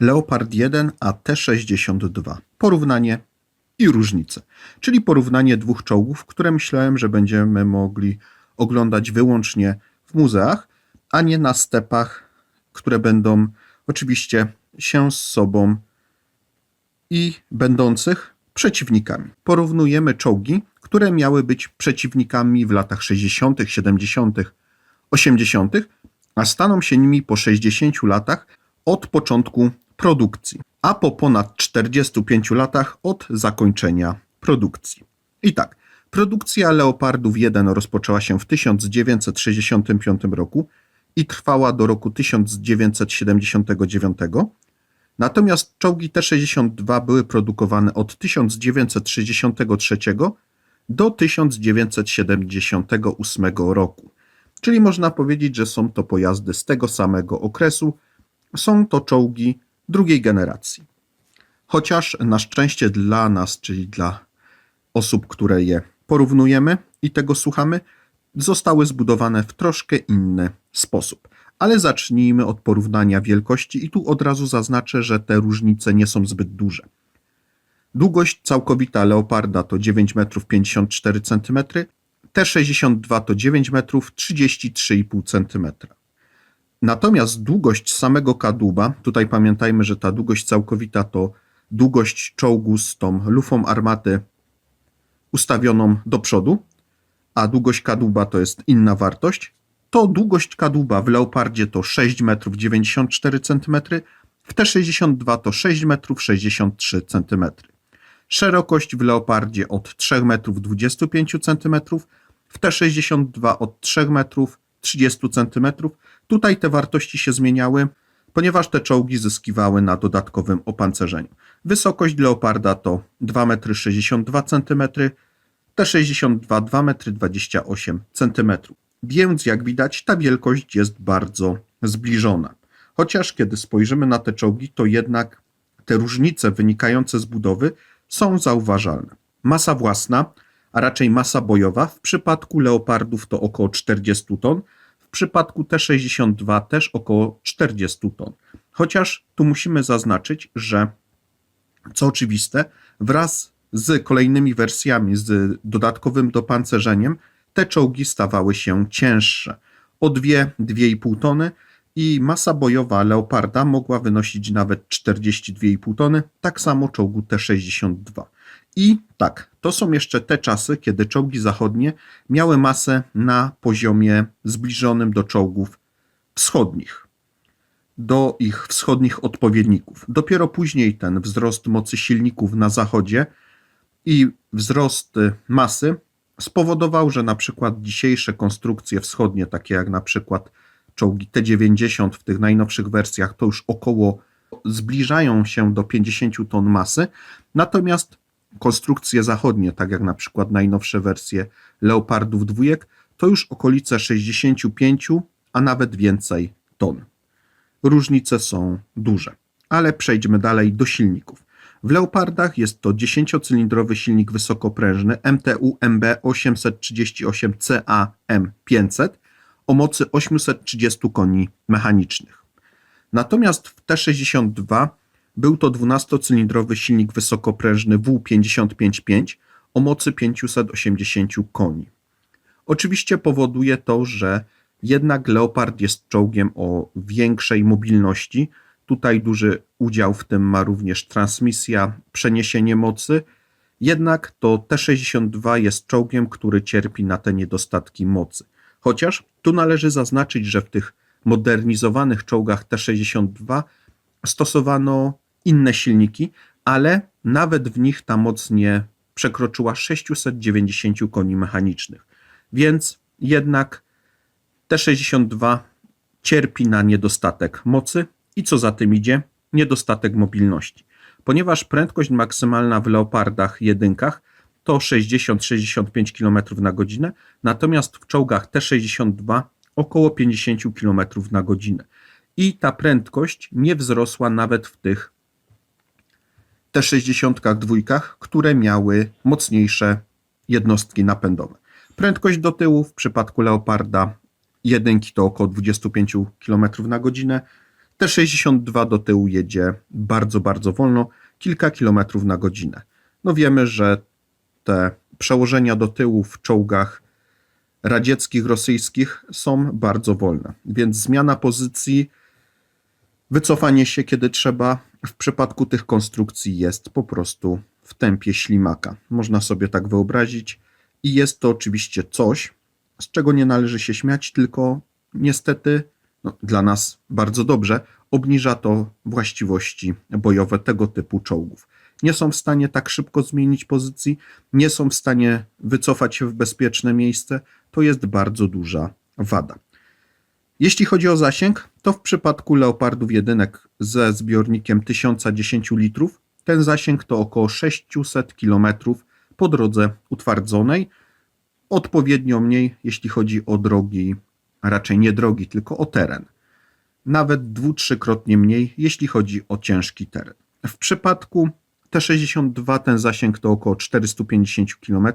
Leopard 1 a T-62. Porównanie i różnice. Czyli porównanie dwóch czołgów, które myślałem, że będziemy mogli oglądać wyłącznie w muzeach, a nie na stepach, które będą oczywiście się z sobą i będących przeciwnikami. Porównujemy czołgi, które miały być przeciwnikami w latach 60., 70., 80., a staną się nimi po 60 latach od początku produkcji, a po ponad 45 latach od zakończenia produkcji. I tak, produkcja Leopardów 1 rozpoczęła się w 1965 roku i trwała do roku 1979. Natomiast czołgi T-62 były produkowane od 1963 do 1978 roku. Czyli można powiedzieć, że są to pojazdy z tego samego okresu. Są to czołgi drugiej generacji. Chociaż na szczęście dla nas, czyli dla osób, które je porównujemy i tego słuchamy, zostały zbudowane w troszkę inny sposób. Ale zacznijmy od porównania wielkości i tu od razu zaznaczę, że te różnice nie są zbyt duże. Długość całkowita Leoparda to 9 metrów 54 cm, T62 to 9 metrów 33,5 cm. Natomiast długość samego kadłuba, tutaj pamiętajmy, że ta długość całkowita to długość czołgu z tą lufą armaty ustawioną do przodu, a długość kadłuba to jest inna wartość, to długość kadłuba w Leopardzie to 6 metrów 94 cm, w T62 to 6 metrów 63 cm. Szerokość w Leopardzie od 3 metrów 25 cm, w T62 od 3 metrów 30 cm. Tutaj te wartości się zmieniały, ponieważ te czołgi zyskiwały na dodatkowym opancerzeniu. Wysokość Leoparda to 2,62 m, T62 2,28 cm. Więc jak widać, ta wielkość jest bardzo zbliżona. Chociaż kiedy spojrzymy na te czołgi, to jednak te różnice wynikające z budowy są zauważalne. Masa własna, a raczej masa bojowa w przypadku leopardów to około 40 ton, w przypadku T62 też około 40 ton. Chociaż tu musimy zaznaczyć, że co oczywiste, wraz z kolejnymi wersjami z dodatkowym dopancerzeniem, te czołgi stawały się cięższe o 2-2,5 tony i masa bojowa Leoparda mogła wynosić nawet 42,5 tony, tak samo czołgu T-62. I tak, to są jeszcze te czasy, kiedy czołgi zachodnie miały masę na poziomie zbliżonym do czołgów wschodnich, do ich wschodnich odpowiedników. Dopiero później ten wzrost mocy silników na zachodzie i wzrost masy spowodował, że na przykład dzisiejsze konstrukcje wschodnie, takie jak na przykład czołgi T-90 w tych najnowszych wersjach, to już około zbliżają się do 50 ton masy, natomiast konstrukcje zachodnie, tak jak na przykład najnowsze wersje Leopardów dwójek, to już okolice 65, a nawet więcej ton. Różnice są duże, ale przejdźmy dalej do silników. W Leopardach jest to 10-cylindrowy silnik wysokoprężny MTU MB 838 CAM 500 o mocy 830 koni mechanicznych. Natomiast w T62 był to 12-cylindrowy silnik wysokoprężny W555 o mocy 580 koni. Oczywiście powoduje to, że jednak Leopard jest czołgiem o większej mobilności. Tutaj duży udział w tym ma również transmisja, przeniesienie mocy. Jednak to T62 jest czołgiem, który cierpi na te niedostatki mocy. Chociaż tu należy zaznaczyć, że w tych modernizowanych czołgach T62 stosowano inne silniki, ale nawet w nich ta moc nie przekroczyła 690 koni mechanicznych. Więc jednak T62 cierpi na niedostatek mocy i co za tym idzie, niedostatek mobilności. Ponieważ prędkość maksymalna w Leopardach jedynkach to 60-65 km na godzinę, natomiast w czołgach T62 około 50 km na godzinę. I ta prędkość nie wzrosła nawet w tych T62, które miały mocniejsze jednostki napędowe. Prędkość do tyłu w przypadku Leoparda jedynki to około 25 km na godzinę, T-62 do tyłu jedzie bardzo, bardzo wolno, kilka kilometrów na godzinę. No wiemy, że te przełożenia do tyłu w czołgach radzieckich, rosyjskich są bardzo wolne, więc zmiana pozycji, wycofanie się kiedy trzeba, w przypadku tych konstrukcji jest po prostu w tempie ślimaka. Można sobie tak wyobrazić i jest to oczywiście coś, z czego nie należy się śmiać, tylko niestety no, dla nas bardzo dobrze obniża to właściwości bojowe tego typu czołgów. Nie są w stanie tak szybko zmienić pozycji, nie są w stanie wycofać się w bezpieczne miejsce. To jest bardzo duża wada. Jeśli chodzi o zasięg, to w przypadku Leopardów jedynek ze zbiornikiem 1010 litrów, ten zasięg to około 600 km po drodze utwardzonej, odpowiednio mniej, jeśli chodzi o drogi, raczej nie drogi, tylko o teren. Nawet dwu, trzykrotnie mniej, jeśli chodzi o ciężki teren. W przypadku T62 ten zasięg to około 450 km.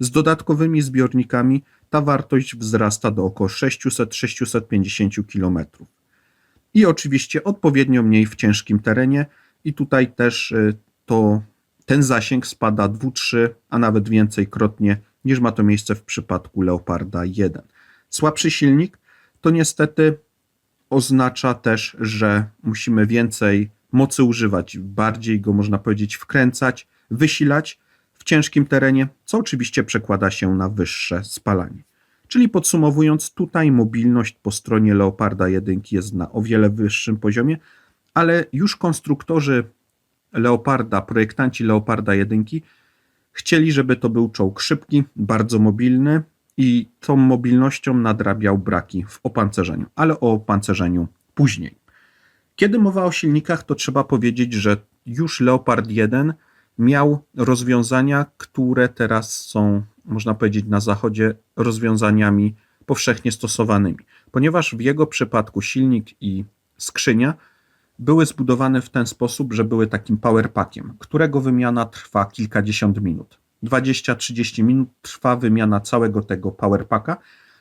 Z dodatkowymi zbiornikami ta wartość wzrasta do około 600-650 km. I oczywiście odpowiednio mniej w ciężkim terenie i tutaj też y, to ten zasięg spada 2-3, a nawet więcej krotnie niż ma to miejsce w przypadku Leoparda 1. Słabszy silnik to niestety oznacza też, że musimy więcej mocy używać, bardziej go można powiedzieć wkręcać, wysilać w ciężkim terenie, co oczywiście przekłada się na wyższe spalanie. Czyli podsumowując, tutaj mobilność po stronie Leoparda 1 jest na o wiele wyższym poziomie, ale już konstruktorzy Leoparda, projektanci Leoparda 1 chcieli, żeby to był czołg szybki, bardzo mobilny i tą mobilnością nadrabiał braki w opancerzeniu, ale o opancerzeniu później. Kiedy mowa o silnikach, to trzeba powiedzieć, że już Leopard 1 miał rozwiązania, które teraz są, można powiedzieć, na zachodzie rozwiązaniami powszechnie stosowanymi, ponieważ w jego przypadku silnik i skrzynia były zbudowane w ten sposób, że były takim powerpackiem, którego wymiana trwa kilkadziesiąt minut. 20-30 minut trwa wymiana całego tego powerpacka,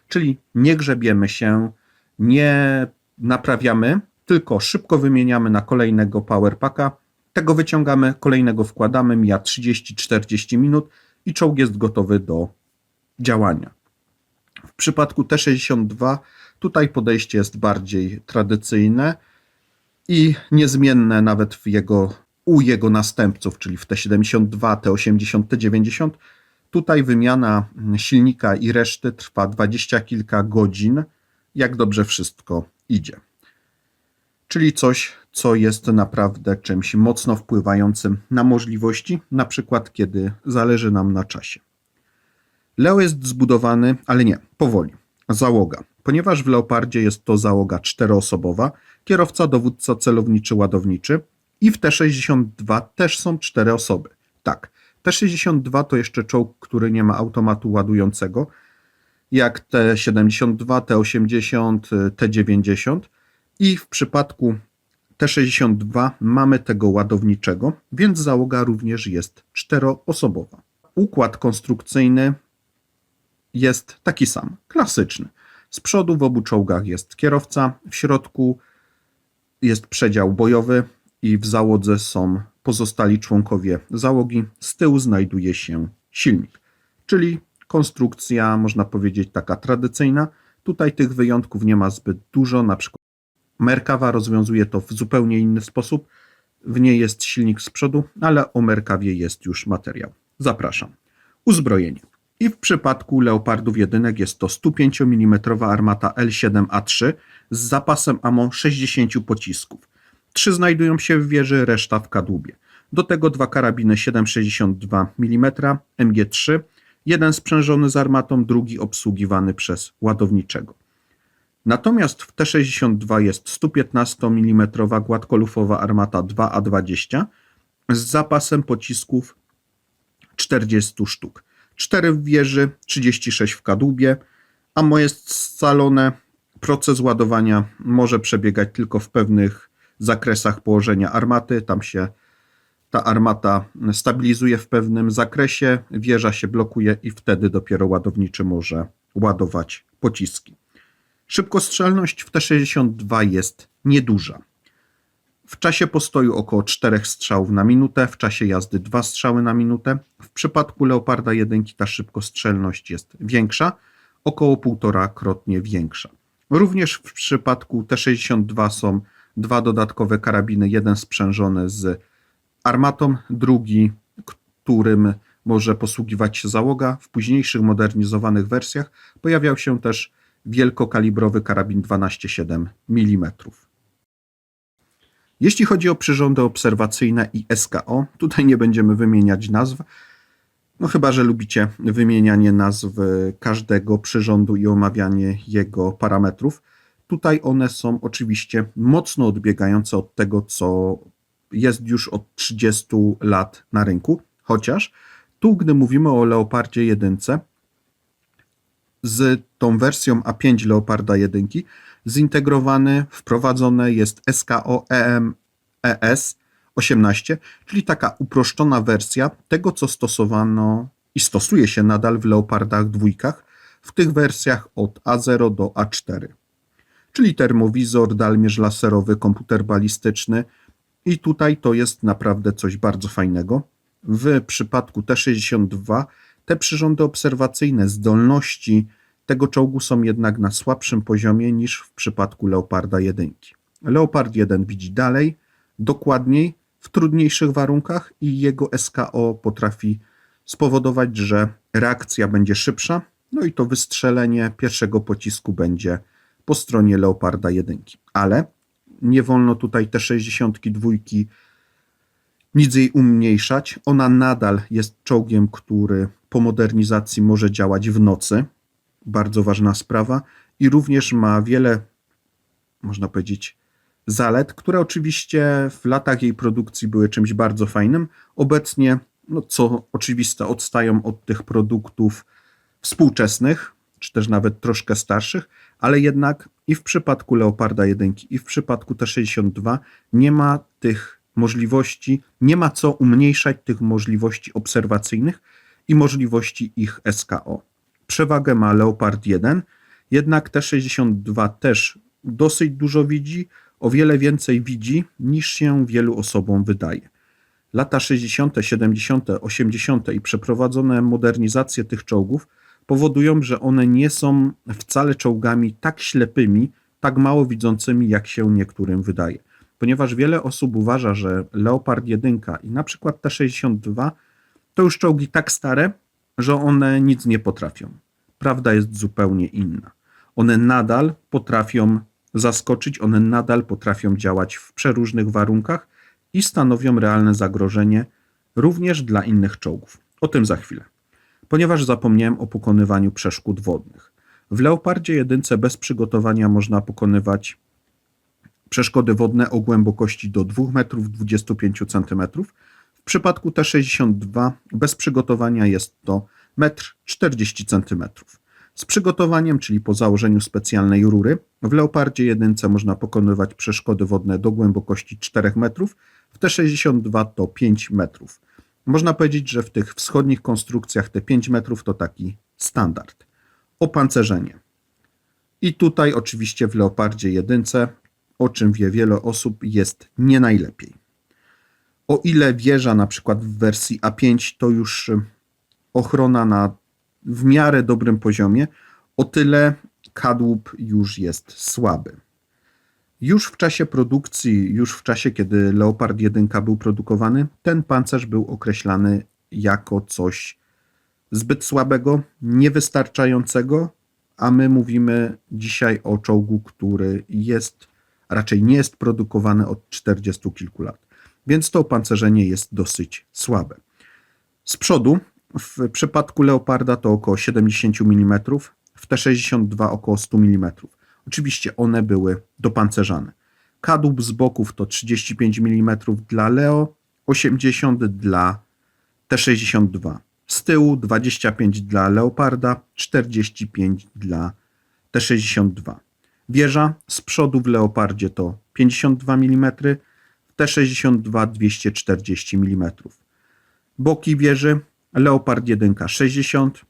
czyli nie grzebiemy się, nie naprawiamy, tylko szybko wymieniamy na kolejnego powerpacka, tego wyciągamy, kolejnego wkładamy, mija 30-40 minut i czołg jest gotowy do działania. W przypadku T62 tutaj podejście jest bardziej tradycyjne i niezmienne nawet w jego, u jego następców, czyli w T72, T80, T90. Tutaj wymiana silnika i reszty trwa dwadzieścia kilka godzin, jak dobrze wszystko idzie. Czyli coś, co jest naprawdę czymś mocno wpływającym na możliwości, na przykład kiedy zależy nam na czasie. Leo jest zbudowany, ale nie, powoli. Załoga. Ponieważ w Leopardzie jest to załoga czteroosobowa, kierowca, dowódca, celowniczy, ładowniczy i w T-62 też są cztery osoby. Tak, T-62 to jeszcze czołg, który nie ma automatu ładującego, jak T-72, T-80, T-90 i w przypadku T-62 mamy tego ładowniczego, więc załoga również jest czteroosobowa. Układ konstrukcyjny jest taki sam, klasyczny. Z przodu w obu czołgach jest kierowca, w środku jest przedział bojowy i w załodze są pozostali członkowie załogi. Z tyłu znajduje się silnik, czyli konstrukcja, można powiedzieć, taka tradycyjna. Tutaj tych wyjątków nie ma zbyt dużo, przykład Merkawa rozwiązuje to w zupełnie inny sposób. W niej jest silnik z przodu, ale o Merkawie jest już materiał. Zapraszam. Uzbrojenie. I w przypadku Leopardów jedynek jest to 105 mm armata L7A3 z zapasem ammo 60 pocisków. Trzy znajdują się w wieży, reszta w kadłubie. Do tego dwa karabiny 7,62 mm MG3, jeden sprzężony z armatą, drugi obsługiwany przez ładowniczego. Natomiast w T-62 jest 115 mm gładkolufowa armata 2A20 z zapasem pocisków 40 sztuk. 4 w wieży, 36 w kadłubie. Ammo jest scalone. Proces ładowania może przebiegać tylko w pewnych zakresach położenia armaty. Tam się ta armata stabilizuje w pewnym zakresie, wieża się blokuje i wtedy dopiero ładowniczy może ładować pociski. Szybkostrzelność w T-62 jest nieduża. W czasie postoju około 4 strzałów na minutę, w czasie jazdy 2 strzały na minutę. W przypadku Leoparda 1 ta szybkostrzelność jest większa, około 1,5 krotnie większa. Również w przypadku T-62 są dwa dodatkowe karabiny, jeden sprzężony z armatą, drugi, którym może posługiwać się załoga. W późniejszych modernizowanych wersjach pojawiał się też wielkokalibrowy karabin 12,7 mm. Jeśli chodzi o przyrządy obserwacyjne i SKO, tutaj nie będziemy wymieniać nazw, no chyba, że lubicie wymienianie nazw każdego przyrządu i omawianie jego parametrów. Tutaj one są oczywiście mocno odbiegające od tego, co jest już od 30 lat na rynku, chociaż tu, gdy mówimy o Leopardzie 1, z tą wersją A5 Leoparda 1 zintegrowany, wprowadzone jest SKO EM ES 18, czyli taka uproszczona wersja tego, co stosowano i stosuje się nadal w Leopardach dwójkach, w tych wersjach od A0 do A4. Czyli termowizor, dalmierz laserowy, komputer balistyczny i tutaj to jest naprawdę coś bardzo fajnego. W przypadku T-62 te przyrządy obserwacyjne, zdolności tego czołgu są jednak na słabszym poziomie niż w przypadku Leoparda 1. Leopard 1 widzi dalej, dokładniej, w trudniejszych warunkach i jego SKO potrafi spowodować, że reakcja będzie szybsza, no i to wystrzelenie pierwszego pocisku będzie po stronie Leoparda 1. Ale nie wolno tutaj te 62 nic jej umniejszać. Ona nadal jest czołgiem, który po modernizacji może działać w nocy. Bardzo ważna sprawa. I również ma wiele, można powiedzieć, zalet, które oczywiście w latach jej produkcji były czymś bardzo fajnym. Obecnie, no co oczywiste, odstają od tych produktów współczesnych, czy też nawet troszkę starszych, ale jednak i w przypadku Leoparda 1 i w przypadku T62 nie ma tych możliwości, nie ma co umniejszać tych możliwości obserwacyjnych i możliwości ich SKO. Przewagę ma Leopard 1, jednak T62 też dosyć dużo widzi, o wiele więcej widzi niż się wielu osobom wydaje. Lata 60., 70., 80. i przeprowadzone modernizacje tych czołgów powodują, że one nie są wcale czołgami tak ślepymi, tak mało widzącymi, jak się niektórym wydaje. Ponieważ wiele osób uważa, że Leopard 1 i na przykład T-62 to już czołgi tak stare, że one nic nie potrafią. Prawda jest zupełnie inna. One nadal potrafią zaskoczyć, one nadal potrafią działać w przeróżnych warunkach i stanowią realne zagrożenie również dla innych czołgów. O tym za chwilę. Ponieważ zapomniałem o pokonywaniu przeszkód wodnych. W Leopardzie 1 bez przygotowania można pokonywać przeszkody wodne o głębokości do 2,25 m. W przypadku T-62 bez przygotowania jest to 1,40 m. Z przygotowaniem, czyli po założeniu specjalnej rury, w Leopardzie 1 można pokonywać przeszkody wodne do głębokości 4 metrów, w T-62 to 5 metrów. Można powiedzieć, że w tych wschodnich konstrukcjach te 5 metrów to taki standard. Opancerzenie. I tutaj oczywiście w Leopardzie 1, o czym wie wiele osób, jest nie najlepiej. O ile wieża na przykład w wersji A5 to już ochrona na w miarę dobrym poziomie, o tyle kadłub już jest słaby. Już w czasie produkcji, już w czasie, kiedy Leopard 1 był produkowany, ten pancerz był określany jako coś zbyt słabego, niewystarczającego, a my mówimy dzisiaj o czołgu, który jest, raczej nie jest produkowany od 40 kilku lat. Więc to opancerzenie jest dosyć słabe. Z przodu w przypadku Leoparda to około 70 mm, w T62 około 100 mm. Oczywiście one były dopancerzane. Kadłub z boków to 35 mm dla Leo, 80 dla T62. Z tyłu 25 dla Leoparda, 45 dla T62. Wieża z przodu w Leopardzie to 52 mm, w T62 240 mm. Boki wieży Leopard 1 60,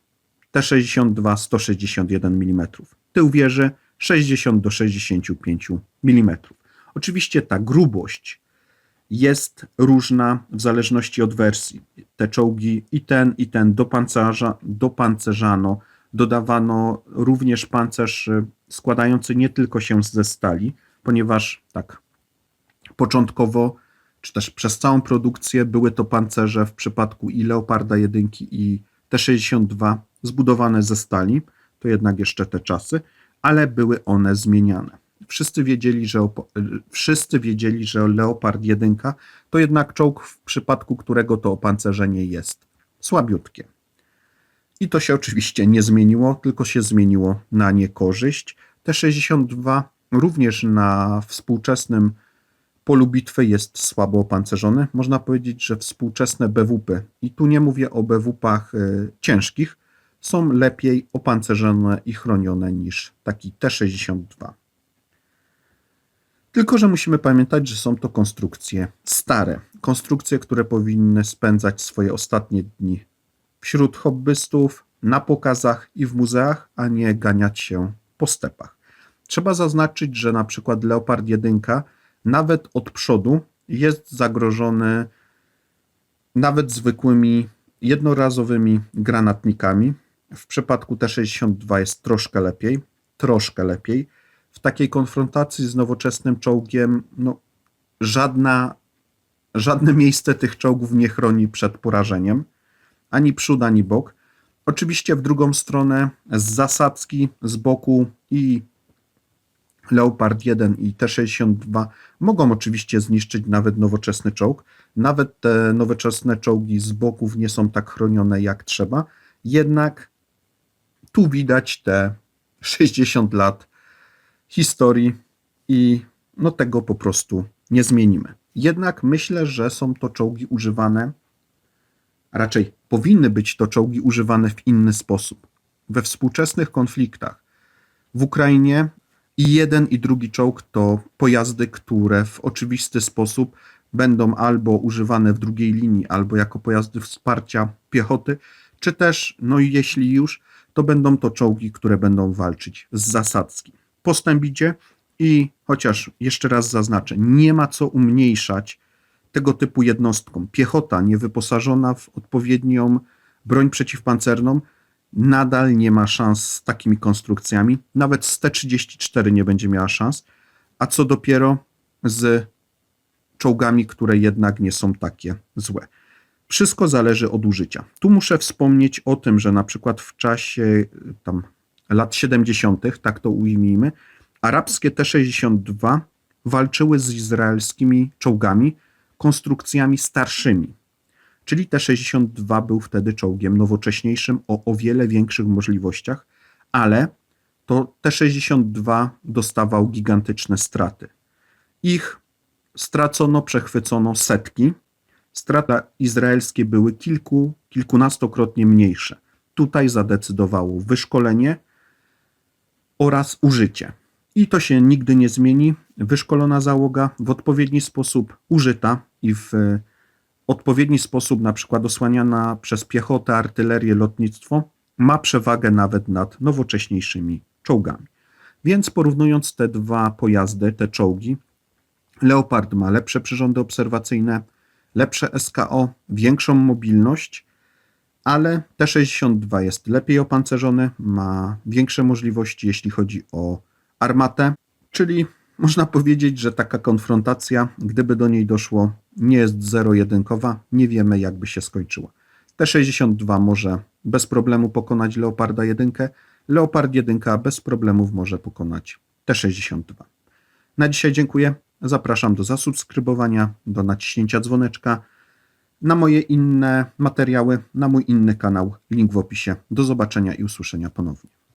T62 161 mm. Tył wieży 60 do 65 mm. Oczywiście ta grubość jest różna w zależności od wersji. Te czołgi i ten, i ten do pancerza, dopancerzano, dodawano również pancerz y, składający nie tylko się ze stali, ponieważ tak początkowo, czy też przez całą produkcję były to pancerze w przypadku i Leoparda 1 i T-62 zbudowane ze stali, to jednak jeszcze te czasy, ale były one zmieniane. Wszyscy wiedzieli, że, wszyscy wiedzieli, że Leopard 1 to jednak czołg, w przypadku którego to opancerzenie jest słabiutkie. I to się oczywiście nie zmieniło, tylko się zmieniło na niekorzyść. T-62 również na współczesnym polu bitwy jest słabo opancerzony. Można powiedzieć, że współczesne BWP, i tu nie mówię o BWP-ach y, ciężkich, są lepiej opancerzone i chronione niż taki T-62. Tylko, że musimy pamiętać, że są to konstrukcje stare. Konstrukcje, które powinny spędzać swoje ostatnie dni wśród hobbystów, na pokazach i w muzeach, a nie ganiać się po stepach. Trzeba zaznaczyć, że na przykład Leopard 1 nawet od przodu jest zagrożony nawet zwykłymi jednorazowymi granatnikami. W przypadku T-62 jest troszkę lepiej, troszkę lepiej. W takiej konfrontacji z nowoczesnym czołgiem, no, żadna, żadne miejsce tych czołgów nie chroni przed porażeniem, ani przód, ani bok. Oczywiście w drugą stronę z zasadzki, z boku i Leopard 1 i T-62 mogą oczywiście zniszczyć nawet nowoczesny czołg. Nawet te nowoczesne czołgi z boków nie są tak chronione jak trzeba. Jednak tu widać te 60 lat historii i no tego po prostu nie zmienimy. Jednak myślę, że są to czołgi używane, a raczej powinny być to czołgi używane w inny sposób. We współczesnych konfliktach w Ukrainie i jeden i drugi czołg to pojazdy, które w oczywisty sposób będą albo używane w drugiej linii, albo jako pojazdy wsparcia piechoty, czy też, no i jeśli już, to będą to czołgi, które będą walczyć z zasadzki. Postęp idzie i chociaż jeszcze raz zaznaczę, nie ma co umniejszać tego typu jednostkom. Piechota niewyposażona w odpowiednią broń przeciwpancerną nadal nie ma szans z takimi konstrukcjami. Nawet z T-34 nie będzie miała szans, a co dopiero z czołgami, które jednak nie są takie złe. Wszystko zależy od użycia. Tu muszę wspomnieć o tym, że na przykład w czasie y, tam lat 70., tak to ujmijmy, arabskie T-62 walczyły z izraelskimi czołgami, konstrukcjami starszymi. Czyli T-62 był wtedy czołgiem nowocześniejszym o o wiele większych możliwościach, ale to T-62 dostawał gigantyczne straty. Ich stracono, przechwycono setki. Straty izraelskie były kilku, kilkunastokrotnie mniejsze. Tutaj zadecydowało wyszkolenie oraz użycie. I to się nigdy nie zmieni. Wyszkolona załoga w odpowiedni sposób użyta i w odpowiedni sposób, na przykład osłaniana przez piechotę, artylerię, lotnictwo, ma przewagę nawet nad nowocześniejszymi czołgami. Więc porównując te dwa pojazdy, te czołgi, Leopard ma lepsze przyrządy obserwacyjne, lepsze SKO, większą mobilność, ale T-62 jest lepiej opancerzony, ma większe możliwości, jeśli chodzi o armatę, czyli można powiedzieć, że taka konfrontacja, gdyby do niej doszło, nie jest zero-jedynkowa, nie wiemy jakby się skończyła. T-62 może bez problemu pokonać Leoparda 1, Leopard 1 bez problemów może pokonać T-62. Na dzisiaj dziękuję. Zapraszam do zasubskrybowania, do naciśnięcia dzwoneczka, na moje inne materiały, na mój inny kanał. Link w opisie. Do zobaczenia i usłyszenia ponownie.